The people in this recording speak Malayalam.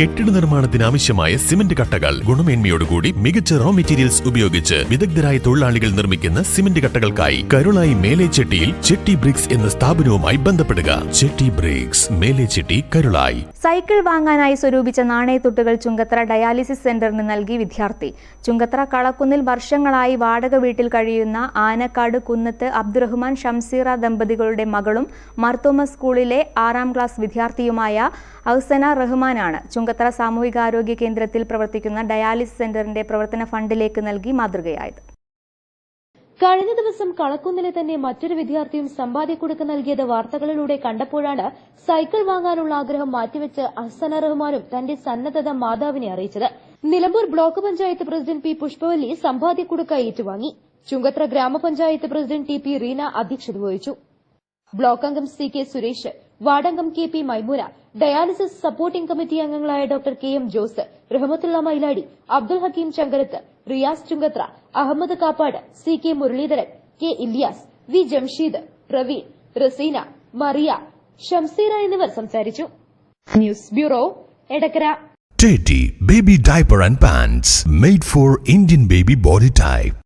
കെട്ടിട നിർമ്മാണത്തിന് ആവശ്യമായ സിമന്റ് കട്ടകൾ. ഗുണമേന്മയോടുകൂടി മികച്ച റോ മെറ്റീരിയൽസ് ഉപയോഗിച്ച് വിദഗ്ധരായ തൊഴിലാളികൾ നിർമ്മിക്കുന്ന സിമന്റ് കട്ടകൾക്കായി കരുളായി മേലേച്ചെട്ടിയിൽ ചെട്ടി ബ്രിക്സ് എന്ന സ്ഥാപനവുമായി ബന്ധപ്പെടുക. ചെട്ടി ബ്രിക്സ് മേലേച്ചെട്ടി കരുളായി. സൈക്കിൾ വാങ്ങാനായി സ്വരൂപിച്ച നാണയത്തുട്ടുകൾ ചുങ്കത്ര ഡയാലിസിസ് സെന്ററിന് നൽകി വിദ്യാർത്ഥി. ചുങ്കത്ര കളക്കുന്നിൽ വർഷങ്ങളായി വാടക വീട്ടിൽ കഴിയുന്ന ആനക്കാട് കുന്നത്ത് അബ്ദുറഹ്മാൻ ഷംസീറ ദമ്പതികളുടെ മകളും മർത്തോമ സ്കൂളിലെ ആറാം ക്ലാസ് വിദ്യാർത്ഥിയുമായ ഔസന റഹ്മാനാണ് ചുങ്കത്ര സാമൂഹികാരോഗ്യ കേന്ദ്രത്തിൽ പ്രവർത്തിക്കുന്ന ഡയാലിസിസ് സെന്ററിന്റെ പ്രവർത്തന ഫണ്ടിലേക്ക് നൽകി മാതൃകയായത് കഴിഞ്ഞ ദിവസം കളക്കുന്നിലെ തന്നെ മറ്റൊരു വിദ്യാർത്ഥിയും സമ്പാദ്യക്കുടുക്ക് നൽകിയത് വാർത്തകളിലൂടെ കണ്ടപ്പോഴാണ് സൈക്കിൾ വാങ്ങാനുള്ള ആഗ്രഹം മാറ്റിവെച്ച് അഹ്സന റഹ്മാനും തന്റെ സന്നദ്ധത മാതാവിനെ അറിയിച്ചത് Nilambur block panchayat president P Pushpavalli സമ്പാദ്യക്കുടുക്ക ഏറ്റുവാങ്ങി ചുങ്കത്ര ഗ്രാമപഞ്ചായത്ത് പ്രസിഡന്റ് ടി പി റീന അധ്യക്ഷത വഹിച്ചു ബ്ലോക്ക് അംഗം C K Suresh വാർഡംഗം K P Maimoona dialysis supporting committee അംഗങ്ങളായ doctor K M Jose Rahmathulla Mailadi Abdul Hakeem Changarath Riyas Chungathara Ahammed Kappad C K Muraleedharan K Ilyas V Jamsheed Praveen Raseena Mariya Shamseera എന്നിവർ സംസാരിച്ചു news bureau Edakkara Teddy Baby Diaper and Pants made for Indian baby body type.